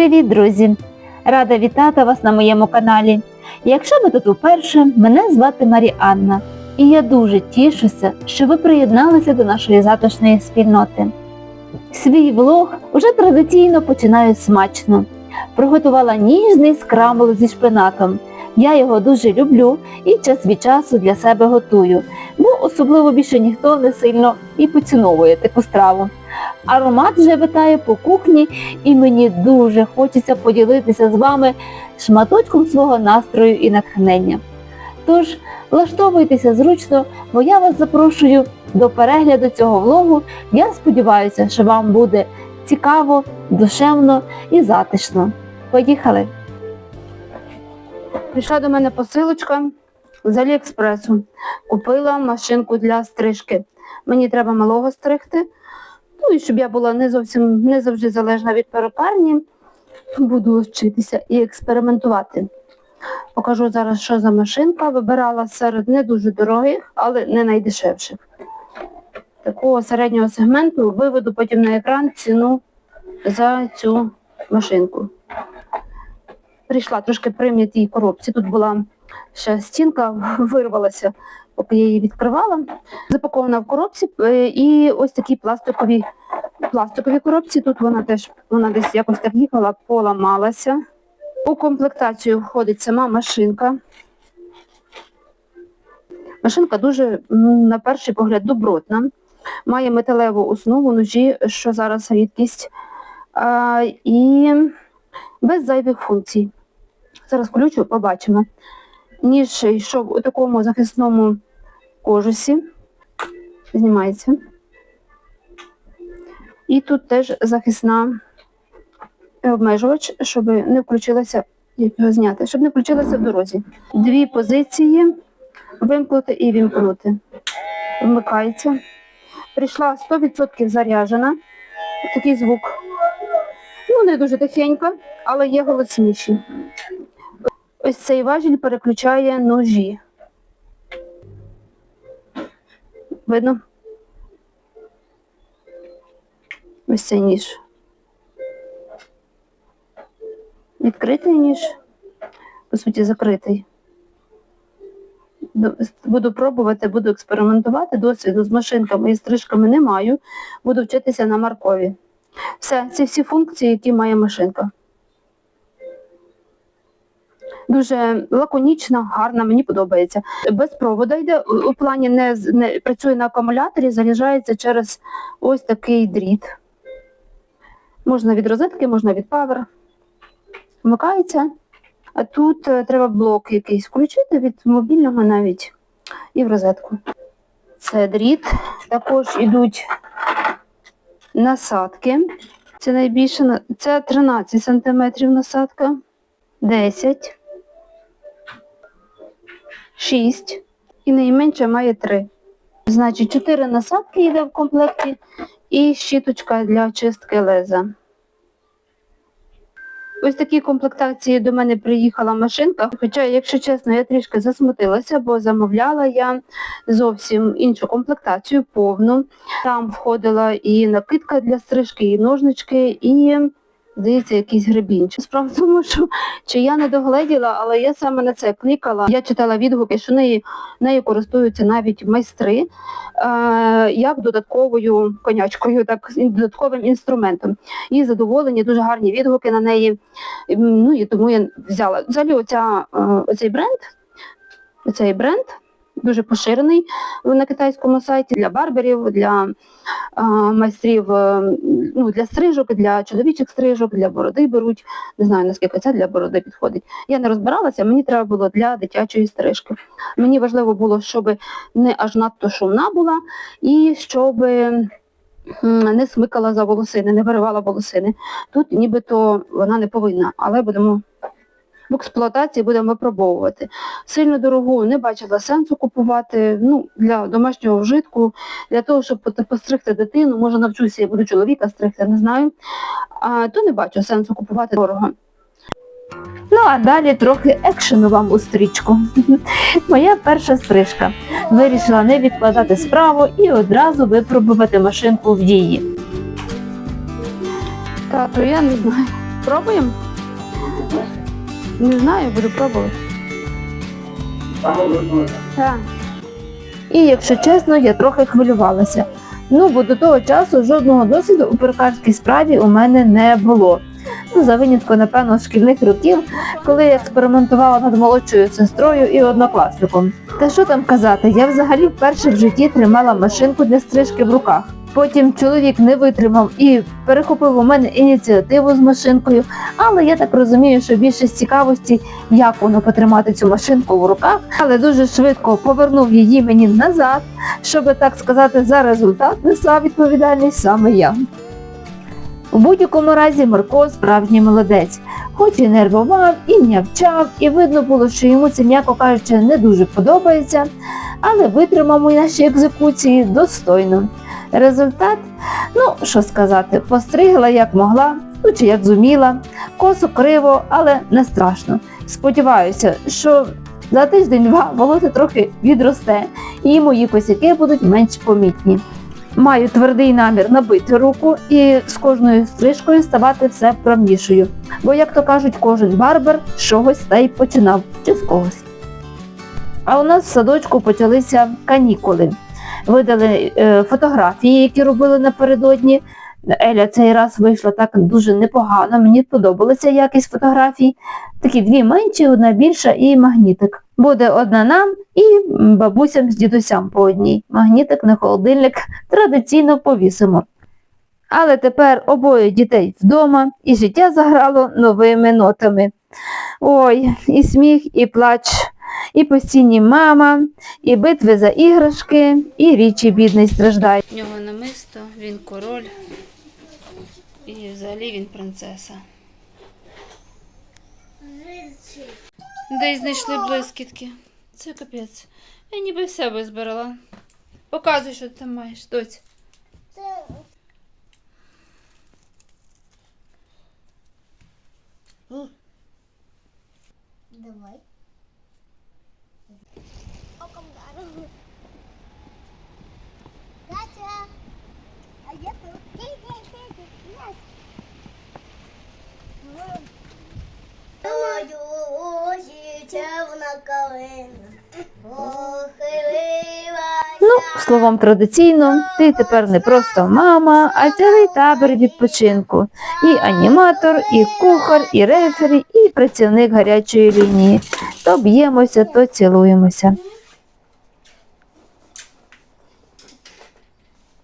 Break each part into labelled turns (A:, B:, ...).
A: Привіт, друзі! Рада вітати вас на моєму каналі. Якщо ви тут уперше, мене звати Маріанна, і я дуже тішуся, що ви приєдналися до нашої затишної спільноти. Свій влог уже традиційно починаю смачно. Приготувала ніжний скрамбл зі шпинатом. Я його дуже люблю і час від часу для себе готую, бо особливо більше ніхто не сильно і поціновує таку страву. Аромат вже витає по кухні, і мені дуже хочеться поділитися з вами шматочком свого настрою і натхнення. Тож влаштовуйтеся зручно, бо я вас запрошую до перегляду цього влогу. Я сподіваюся, що вам буде цікаво, душевно і затишно. Поїхали! Прийшла до мене посилочка з Аліекспресу. Купила машинку для стрижки. Мені треба малого стригти. І щоб я була не зовсім не завжди залежна від перукарні, буду вчитися і експериментувати. Покажу зараз, що за машинка. Вибирала серед не дуже дорогих, але не найдешевших. Такого середнього сегменту виведу потім на екран ціну за цю машинку. Прийшла трошки прим'ятій коробці. Тут була ще стінка, вирвалася, поки я її відкривала. Запакована в коробці е, і ось такі пластикові, пластикові коробці. Тут вона теж вона десь якось так їхала, поламалася. У комплектацію входить сама машинка. Машинка дуже, на перший погляд, добротна. Має металеву основу ножі, що зараз рідкість, а, і без зайвих функцій. Зараз включу, побачимо. Ніж йшов у такому захисному кожусі. Знімається. І тут теж захисна обмежувач, щоб не включилася, як його зняти, щоб не включилася в дорозі. Дві позиції вимкнути і вімкнути. Вмикається. Прийшла 100% заряджена. Такий звук. Ну, не дуже тихенько, але є голосніші. Ось цей важіль переключає ножі. Видно? Ось цей ніж. Відкритий ніж, по суті, закритий. Буду пробувати, буду експериментувати. Досвіду з машинками і стрижками не маю. Буду вчитися на маркові. Все, це всі функції, які має машинка. Дуже лаконічна, гарна, мені подобається. Без провода йде, у плані не, не працює на акумуляторі, заряджається через ось такий дріт. Можна від розетки, можна від павер. Вмикається. А тут е, треба блок якийсь включити від мобільного навіть і в розетку. Це дріт. Також йдуть насадки. Це найбільше, це 13 см насадка, 10, 6 і найменше має 3. Значить, 4 насадки йде в комплекті і щіточка для чистки леза. Ось такі комплектації до мене приїхала машинка. Хоча, якщо чесно, я трішки засмутилася, бо замовляла я зовсім іншу комплектацію, повну. Там входила і накидка для стрижки, і ножнички, і, здається, якийсь гребінчик. Справа в тому, що чи я не догледіла, але я саме на це клікала. Я читала відгуки, що нею, нею користуються навіть майстри е, як додатковою конячкою, так, додатковим інструментом. І задоволені, дуже гарні відгуки на неї. Ну і тому я взяла. Взагалі оця, е, оцей бренд, оцей бренд дуже поширений на китайському сайті для барберів, для е, майстрів, ну, для стрижок, для чоловічих стрижок, для бороди беруть. Не знаю, наскільки це для бороди підходить. Я не розбиралася, мені треба було для дитячої стрижки. Мені важливо було, щоб не аж надто шумна була і щоб не смикала за волосини, не виривала волосини. Тут нібито вона не повинна, але будемо в експлуатації будемо випробовувати. Сильно дорогу не бачила сенсу купувати ну, для домашнього вжитку, для того, щоб постригти дитину, може навчуся, я буду чоловіка стригти, не знаю. А, то не бачу сенсу купувати дорого. Ну а далі трохи екшену вам у стрічку. Моя перша стрижка. Вирішила не відкладати справу і одразу випробувати машинку в дії. Тату, я не знаю. Пробуємо? Не знаю, буду пробувати. Так. І якщо чесно, я трохи хвилювалася. Ну, бо до того часу жодного досвіду у перукарській справі у мене не було. Ну, за винятком, напевно, шкільних років, коли я експериментувала над молодшою сестрою і однокласником. Та що там казати, я взагалі вперше в житті тримала машинку для стрижки в руках. Потім чоловік не витримав і перехопив у мене ініціативу з машинкою, але я так розумію, що більше з цікавості, як воно потримати цю машинку в руках, але дуже швидко повернув її мені назад, щоб так сказати, за результат несла відповідальність саме я. У будь-якому разі Марко справжній молодець, хоч і нервував, і нявчав, і видно було, що йому це, м'яко кажучи, не дуже подобається, але витримав у нашій екзекуції достойно. Результат, ну що сказати, постригла як могла, ну чи як зуміла, косо криво, але не страшно. Сподіваюся, що за тиждень-два волосся трохи відросте, і мої косяки будуть менш помітні. Маю твердий намір набити руку і з кожною стрижкою ставати все вправнішою. Бо, як то кажуть, кожен барбер з чогось та й починав чи з когось. А у нас в садочку почалися канікули. Видали е, фотографії, які робили напередодні. Еля цей раз вийшла так дуже непогано. Мені подобалася якість фотографій. Такі дві менші, одна більша і магнітик. Буде одна нам і бабусям з дідусям по одній. Магнітик на холодильник традиційно повісимо. Але тепер обоє дітей вдома, і життя заграло новими нотами. Ой, і сміх, і плач, і постійні мама, і битви за іграшки, і річі бідний страждає.
B: В нього намисто, він король. І взагалі він принцеса. Де й знайшли блискітки? Це капець. Я ніби все визбирала. Показуй, що ти там маєш, доць.
C: Давай. Оком дару. Катя! А я тут. Ти, ти, ти, ти. Нас. Мою червона калина. Похилилася.
A: Ну, словом традиційно, ти тепер не просто мама, а цілий табір відпочинку. І аніматор, і кухар, і рефері, і працівник гарячої лінії. То б'ємося, то цілуємося.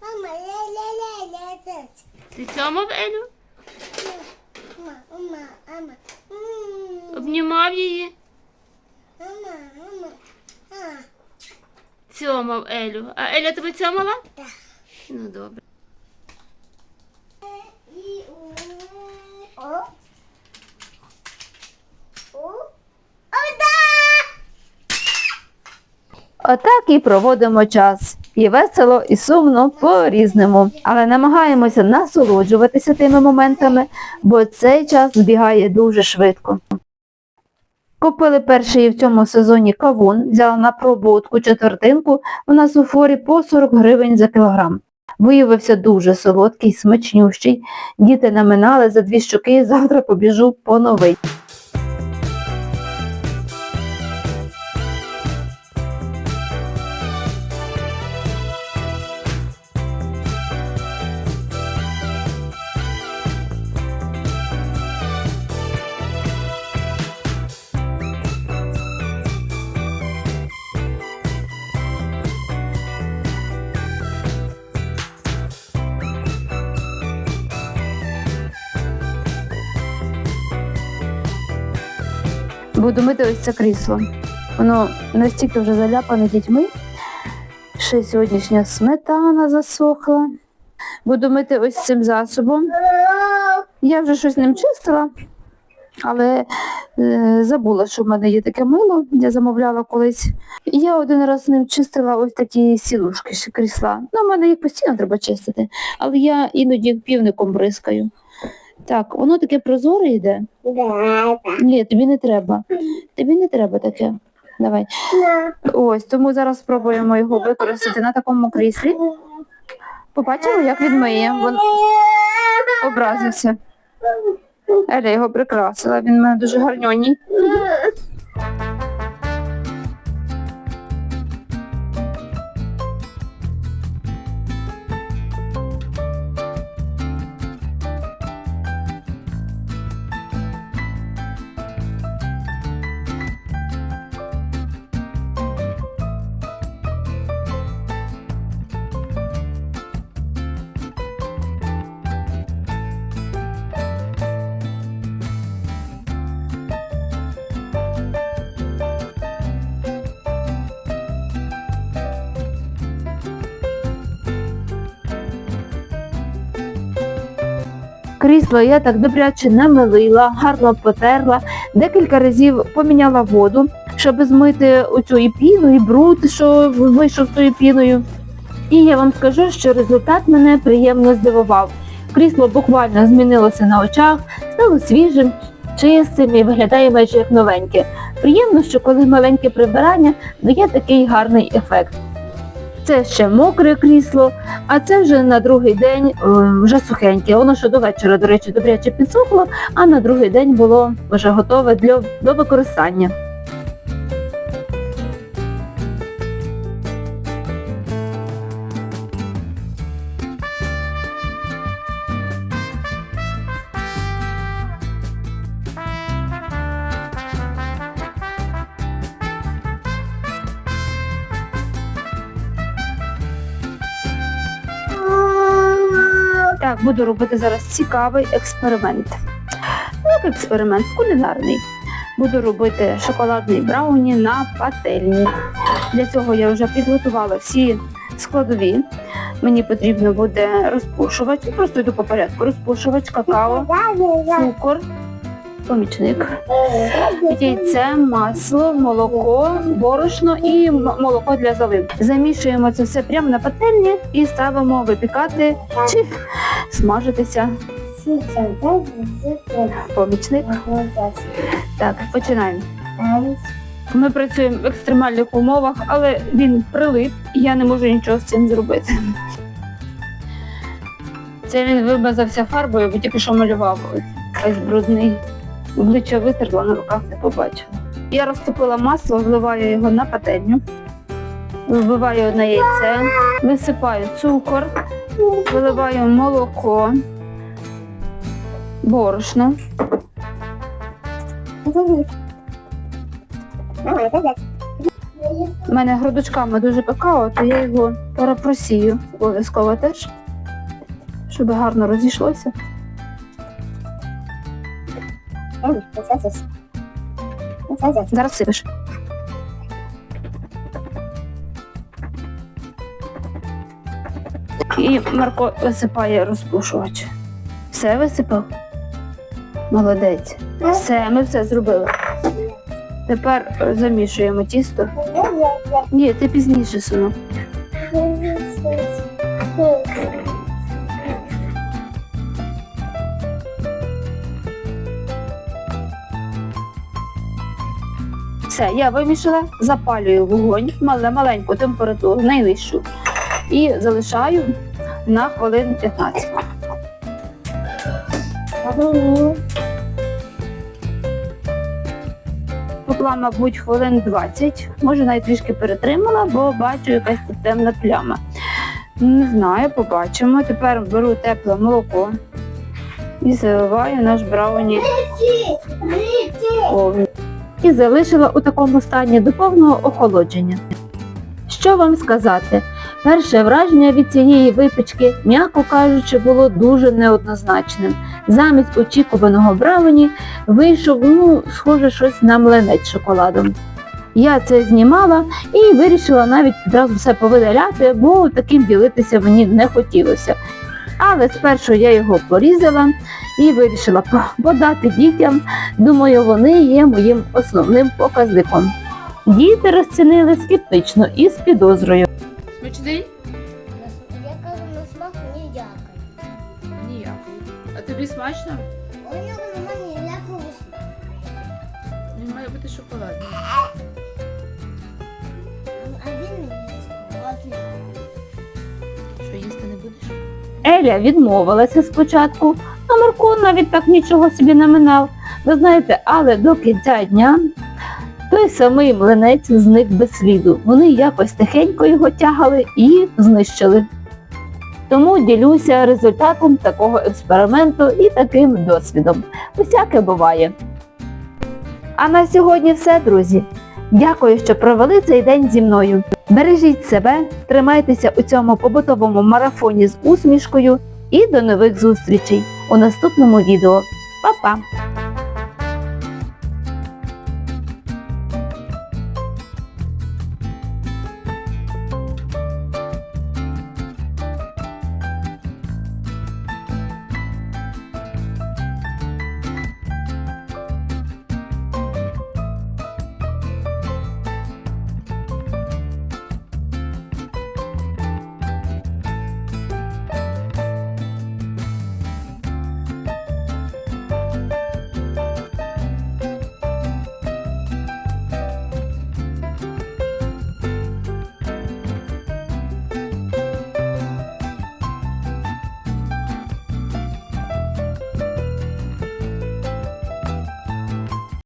C: Мама, ля-ля-ля-ля, заць.
B: Ти цьомав Елю? Обнімав її?
C: Мама, мама. А,
B: Цьомав Елю. А Еля тебе цьомала?
C: Так.
B: Ну добре.
C: О. О. О!
A: Отак і проводимо час. І весело, і сумно по-різному. Але намагаємося насолоджуватися тими моментами, бо цей час збігає дуже швидко. Купили перший в цьому сезоні кавун, взяла на пробу таку четвертинку, нас у форі по 40 гривень за кілограм. Виявився дуже солодкий, смачнющий. Діти наминали за дві щоки, завтра побіжу по новий. Буду мити ось це крісло. Воно настільки вже заляпане дітьми. Ще сьогоднішня сметана засохла. Буду мити ось цим засобом. Я вже щось ним чистила, але е, забула, що в мене є таке мило, я замовляла колись. Я один раз ним чистила ось такі сілушки ще крісла. Ну, в мене їх постійно треба чистити, але я іноді півником бризкаю. Так, воно таке прозоре йде. Ні, тобі не треба. Тобі не треба таке. Давай. Ось, тому зараз спробуємо його використати на такому кріслі. Побачимо, як він миє. Він образився. Еля його прикрасила, він в мене дуже гарньоній. Крісло я так добряче намилила, гарно потерла, декілька разів поміняла воду, щоб змити оцю і піну, і бруд, що вийшов тою піною. І я вам скажу, що результат мене приємно здивував. Крісло буквально змінилося на очах, стало свіжим, чистим і виглядає майже як новеньке. Приємно, що коли маленьке прибирання дає такий гарний ефект. Це ще мокре крісло, а це вже на другий день е, вже сухеньке. Воно ще до вечора, до речі, добряче підсохло, а на другий день було вже готове для до використання. Буду робити зараз цікавий експеримент. Ну, як експеримент кулінарний. Буду робити шоколадний брауні на пательні. Для цього я вже підготувала всі складові. Мені потрібно буде розпушувач, просто йду по порядку. Розпушувач, какао, цукор, помічник, яйце, масло, молоко, борошно і молоко для заливки. Замішуємо це все прямо на пательні і ставимо випікати чи смажитися. Помічник. Так, починаємо. Ми працюємо в екстремальних умовах, але він прилип, і я не можу нічого з цим зробити. Це він вимазався фарбою, бо тільки що малював. Ось брудний. Обличчя витерла, на руках не побачила. Я розтопила масло, вливаю його на пательню, вбиваю одне яйце, висипаю цукор, виливаю молоко, борошно. У мене грудочками дуже какао, то я його перепросію обов'язково теж, щоб гарно розійшлося. Зараз сипиш. І Марко висипає розпушувач. Все висипав? Молодець. Все, ми все зробили. Тепер замішуємо тісто. Ні, це пізніше, синок. Все, я вимішала, запалюю вогонь, мале маленьку температуру, найвищу. І залишаю на хвилин 15. Попла, мабуть, хвилин 20. Може, навіть трішки перетримала, бо бачу якась тут темна пляма. Не знаю, побачимо. Тепер беру тепле молоко і заливаю наш брауні повністю. І залишила у такому стані до повного охолодження. Що вам сказати? Перше враження від цієї випічки, м'яко кажучи, було дуже неоднозначним. Замість очікуваного брауні вийшов, ну, схоже, щось на млинець шоколадом. Я це знімала і вирішила навіть одразу все повидаляти, бо таким ділитися мені не хотілося. Але спершу я його порізала і вирішила подати дітям. Думаю, вони є моїм основним показником. Діти розцінили скептично і з підозрою.
B: Смачний?
C: Я кажу, на смак ніякий.
B: Ніякий. А тобі смачно?
C: У нього немає ніякого смаку.
B: Він має бути шоколадний.
C: А він мені смакує.
B: Що їсти не будеш?
A: Еля відмовилася спочатку, А Марко навіть так нічого собі не минав. Ви знаєте, але до кінця дня той самий млинець зник без сліду. Вони якось тихенько його тягали і знищили. Тому ділюся результатом такого експерименту і таким досвідом. Усяке буває. А на сьогодні все, друзі. Дякую, що провели цей день зі мною. Бережіть себе, тримайтеся у цьому побутовому марафоні з усмішкою і до нових зустрічей у наступному відео. Па-па!